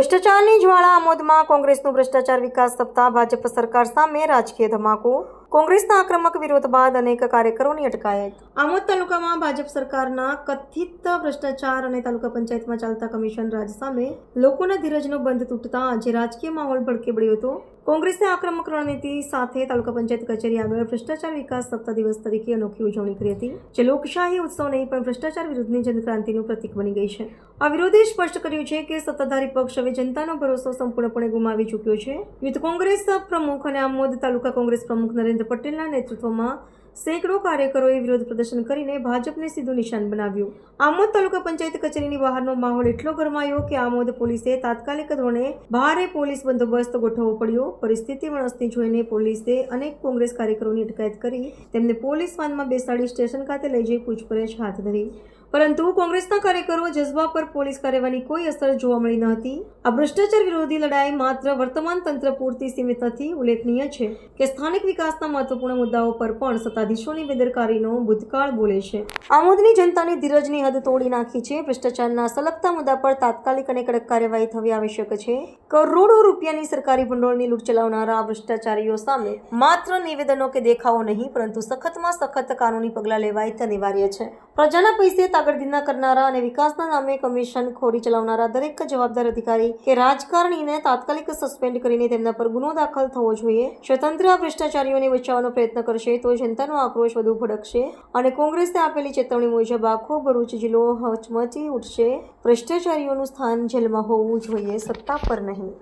ભ્રષ્ટાચારની જ્વાળા આમોદમાં કોંગ્રેસનું ભ્રષ્ટાચાર વિકાસ સપ્તાહ ભાજપ સરકાર સામે રાજકીય ધમાકો કોંગ્રેસના આક્રમક વિરોધ બાદ અનેક કાર્યકરોની અટકાયત. આમોદ તાલુકામાં ભાજપ સરકારના કથિત ભ્રષ્ટાચાર અને તાલુકા પંચાયતમાં ચાલતા કમિશન રાજ સામે લોકોના ધીરજનો બંધ તૂટતા આજે રાજકીય માહોલ ભડકે પડ્યો હતો. કોંગ્રેસે આક્રમક રણનીતિ સાથે તાલુકા પંચાયત કચેરી આગળ ભ્રષ્ટાચાર વિકાસ સપ્તાહ દિવસ તરીકે અનોખી ઉજવણી કરી હતી, જે લોકશાહી ઉત્સવ નહીં, પણ ભ્રષ્ટાચાર વિરુદ્ધની જનક્રાંતિનું પ્રતીક બની ગઈ છે. આ વિરોધે સ્પષ્ટ કર્યું છે કે સત્તાધારી પક્ષ હવે જનતાનો ભરોસો સંપૂર્ણપણે ગુમાવી ચૂક્યો છે. યુથ કોંગ્રેસ પ્રમુખ અને આમોદ તાલુકા કોંગ્રેસ પ્રમુખ નરેન્દ્ર પટેલના નેતૃત્વમાં સેંકડો કાર્યકરોએ વિરોધ પ્રદર્શન કરીને ભાજપને સીધું નિશાન બનાવ્યું. આમોદ તાલુકા પંચાયત કચેરીની બહારનો માહોલ એટલો ગરમાયો કે આમોદ પોલીસે તાત્કાલિક ધોરણે ભારે પોલીસ બંદોબસ્ત ગોઠવવો પડ્યો. પરિસ્થિતિ વણસતી જોઈને પોલીસે અનેક કોંગ્રેસ કાર્યકરોની અટકાયત કરી તેમને પોલીસ વાનમાં બેસાડી સ્ટેશન ખાતે લઈ જઈ પૂછપરછ હાથ ધરી. પરંતુ કોંગ્રેસના કાર્યકરો જજ્બા પર પોલીસ કાર્યવાહીની કોઈ અસર જોવા મળી ન હતી. આ ભ્રષ્ટાચાર વિરોધી લડાઈ માત્ર વર્તમાન તંત્ર પૂરતી સીમિત નથી, ઉલ્લેખનીય છે કે સ્થાનિક વિકાસના મહત્વપૂર્ણ મુદ્દાઓ પર પણ સત્તાધીશોની બેદરકારીનો ભૂતકાળ બોલે છે. આમોદની જનતાની ધીરજની હદ તોડી નાખી છે. ભ્રષ્ટાચારના સલગતા મુદ્દા પર તાત્કાલિક અને કડક કાર્યવાહી થવી આવશ્યક છે. કરોડો રૂપિયાની સરકારી ભંડોળની લૂંટ ચલાવનારા ભ્રષ્ટાચારીઓ સામે માત્ર નિવેદનો કે દેખાવો નહીં, પરંતુ સખતમાં સખત કાનૂની પગલાં લેવાય તે અનિવાર્ય છે. પ્રજાના પૈસે તાગડદીના કરનારા અને વિકાસના નામે કમિશન ખોરી ચલાવનારા દરેક જવાબદાર અધિકારી કે રાજકારણીને તાત્કાલિક સસ્પેન્ડ કરીને તેમના પર ગુનો દાખલ થવો જોઈએ. સ્વતંત્ર ભ્રષ્ટાચારીઓને બચાવવાનો પ્રયત્ન કરશે તો જનતાનો આક્રોશ વધુ ભડકશે અને કોંગ્રેસને આપેલી ચેતવણી મુજબ આખો ભરૂચ જિલ્લો હચમચી ઉઠશે. ભ્રષ્ટાચારીઓનું સ્થાન જેલમાં હોવું જોઈએ, સત્તા પર નહીં.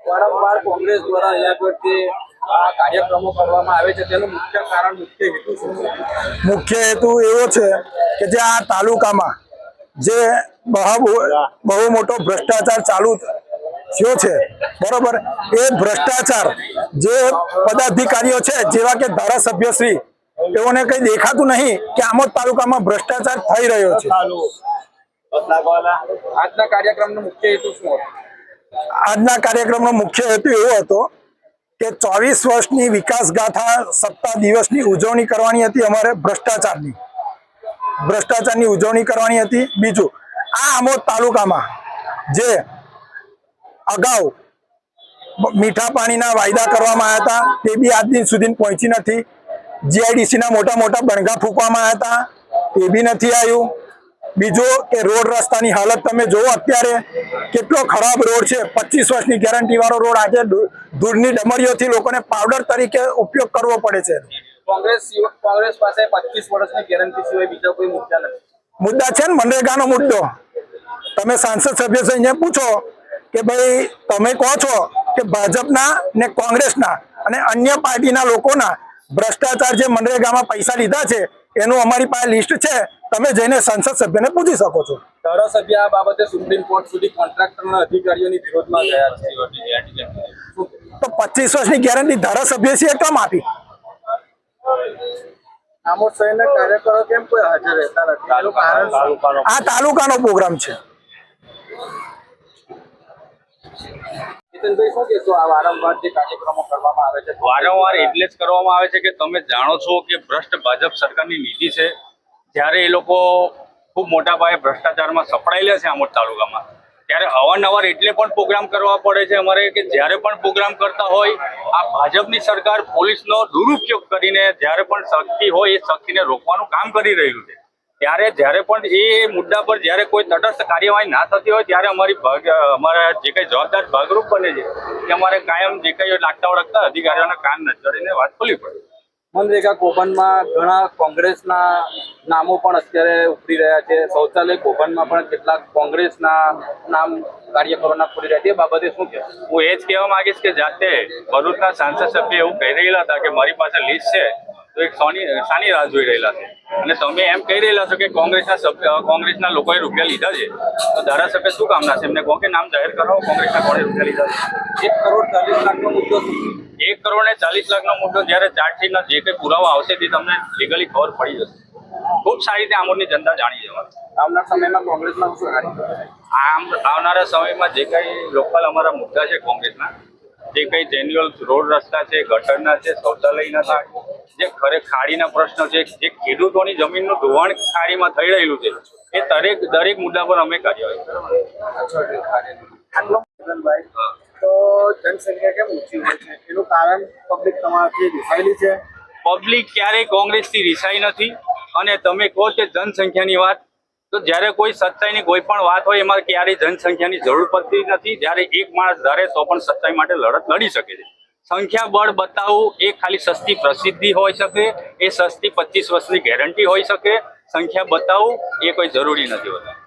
વારંવાર કોંગ્રેસ દ્વારા અહીંયા કાર્યક્રમો કરવામાં આવે છે તેનું મુખ્ય કારણ મુખ્ય હેતુ શું છે? મુખ્ય હેતુ એવો છે કે જે આ તાલુકામાં જે બહુ બહુ મોટો ભ્રષ્ટાચાર ચાલુ થયો છે બરોબર? એ ભ્રષ્ટાચાર જે પદાધિકારીઓ છે જેવા કે ધારાસભ્યશ્રી તેઓને કઈ દેખાતું નહીં કે આમોદ તાલુકામાં ભ્રષ્ટાચાર થઈ રહ્યો છે. આજના કાર્યક્રમનો મુખ્ય હેતુ શું હતો? આજના કાર્યક્રમનો મુખ્ય હેતુ એવો હતો કે ચોવીસ વર્ષની વિકાસ ગાથા સપ્તાહ દિવસની ઉજવણી કરવાની હતી અમારે ભ્રષ્ટાચારની. ભ્રષ્ટાચારની ઉજવણી કરવાની હતી. બીજું, આ આમોદ તાલુકામાં જે અગાઉ મીઠા પાણીના વાયદા કરવામાં આવ્યા હતા, તે બી આજ દિન સુધી પહોંચી નથી. જીઆઈડીસીના મોટા મોટા બણગા ફૂંકવામાં આવ્યા હતા, તે બી નથી આવ્યું. બીજું કે રોડ રસ્તાની હાલત તમે જુઓ અત્યારે કેટલો ખરાબ રોડ છે. પચીસ વર્ષની ગેરંટી વાળો રોડ આજે દૂરની ડમરીઓથી લોકોને પાવડર તરીકે ઉપયોગ કરવો પડે છે. કોંગ્રેસ કોંગ્રેસ પાસે પચીસ વર્ષની ગેરંટી સિવાય બીજા કોઈ મુદ્દા નથી. મુદ્દા છે ને મનરેગાનો મુદ્દો. તમે સાંસદ સભ્ય અહીંયા પૂછો કે ભાઈ તમે કહો છો કે ભાજપના ને કોંગ્રેસના અને અન્ય પાર્ટીના લોકોના ભ્રષ્ટાચાર જે મનરેગામાં પૈસા લીધા છે એનું અમારી પાસે લિસ્ટ છે. તમે જઈને સંસદ સભ્યને પૂછી શકો છો. ધારાસભ્ય આ બાબતે સુપ્રીમ કોર્ટ સુધી કોન્ટ્રાક્ટરના અધિકારીઓની વિરોધમાં ગયા છે. તો પચીસ વર્ષની ગેરંટી ધારાસભ્ય છે કેમ આપી? આમોદ શહેરના કાર્યકરો કેમ કોઈ હાજર રહેતા નથી? એનું કારણ આ તાલુકાનો પ્રોગ્રામ છે. નીતિનભાઈ શું કહેશો? આ વારંવાર જે કાર્યક્રમો કરવામાં આવે છે. વારંવાર એટલે જ કરવામાં આવે છે કે તમે જાણો છો કે ભ્રષ્ટ ભાજપ સરકારની નીતિ છે. જ્યારે એ લોકો ખૂબ મોટા પાયે ભ્રષ્ટાચારમાં સપડાયેલા છે આમોદ તાલુકામાં, ત્યારે અવારનવાર એટલે પણ પ્રોગ્રામ કરવા પડે છે અમારે કે જ્યારે પણ પ્રોગ્રામ કરતા હોય, આ ભાજપની સરકાર પોલીસનો દુરુપયોગ કરીને જ્યારે પણ શક્તિ હોય એ શક્તિને રોકવાનું કામ કરી રહ્યું છે. ત્યારે જ્યારે પણ એ મુદ્દા પર જ્યારે કોઈ તટસ્થ કાર્યવાહી ના થતી હોય, ત્યારે અમારી ભાગ, અમારા જે કંઈ જવાબદાર ભાગરૂપ બને છે, કે અમારે કાયમ જે કંઈ લાગતા વળગતા અધિકારીઓના કાન નજરીને વાત ખોલવી પડે. મનરેગા કૌભાંડમાં ઘણા કોંગ્રેસના નામો પણ અત્યારે ઉભરી રહ્યા છે. શૌચાલય કૌભાંડમાં પણ કેટલાક કોંગ્રેસના નામ કાર્યકરોના ખુલી રહ્યા છે. એ બાબતે શું કહેશો? હું એ જ કહેવા માંગીશ કે જાતે ભરૂચના સાંસદ સભ્ય એવું કહી રહેલા હતા કે મારી પાસે લિસ્ટ છે. તો એક સોની શાની રાહ જોઈ રહેલા છે. અને તમે એમ કહી રહેલા છો કે કોંગ્રેસના સભ્ય કોંગ્રેસના લોકોએ રૂપિયા લીધા છે. તો ધારાસભ્ય શું કામના છે? એમને કહો કે નામ જાહેર કરાવો કોંગ્રેસના કોણે રૂપિયા લીધા છે? એક કરોડ ચાલીસ લાખનો મુદ્દો એક કરોડ ને ચાલીસ લાખનો મુદ્દો જ્યારે ચાર્જશીટના જે કંઈ પુરાવા આવશે તે તમને લીગલી ખબર પડી જશે. ખૂબ સારી રીતે આમોદની જનતા જાણી જવાની. આવનાર સમયમાં કોંગ્રેસમાં શું આમ આવનારા સમયમાં જે કંઈ લોકલ અમારા મુદ્દા છે કોંગ્રેસના જે કંઈ જેન્યુઅલ રોડ રસ્તા છે ગટરના છે શૌચાલયના છે જે ખરે ખાડીના પ્રશ્નો છે જે ખેડૂતોની જમીનનું ધોવાણ ખાડીમાં થઈ રહેલું છે એ દરેક દરેક મુદ્દા પર અમે કાર્યવાહી તો જનસંખ્યા કેમ ઓછી હોય છે? એનું કારણ પબ્લિક તમારાથી રિસાયેલી છે? પબ્લિક ક્યારેય કોંગ્રેસથી રિસાઈ નથી. અને તમે કહો કે જનસંખ્યાની વાત તો જ્યારે કોઈ સચ્ચાઈની કોઈ પણ વાત હોય એમાં ક્યારેય જનસંખ્યાની જરૂર પડતી નથી. જ્યારે એક માણસ ધારે તો પણ સચ્ચાઈ માટે લડત લડી શકે છે. સંખ્યા બળ બતાવવું એ ખાલી સસ્તી પ્રસિદ્ધિ હોઈ શકે, એ સસ્તી પચીસ વર્ષની ગેરંટી હોઈ શકે. સંખ્યા બતાવવું એ કોઈ જરૂરી નથી હોતું.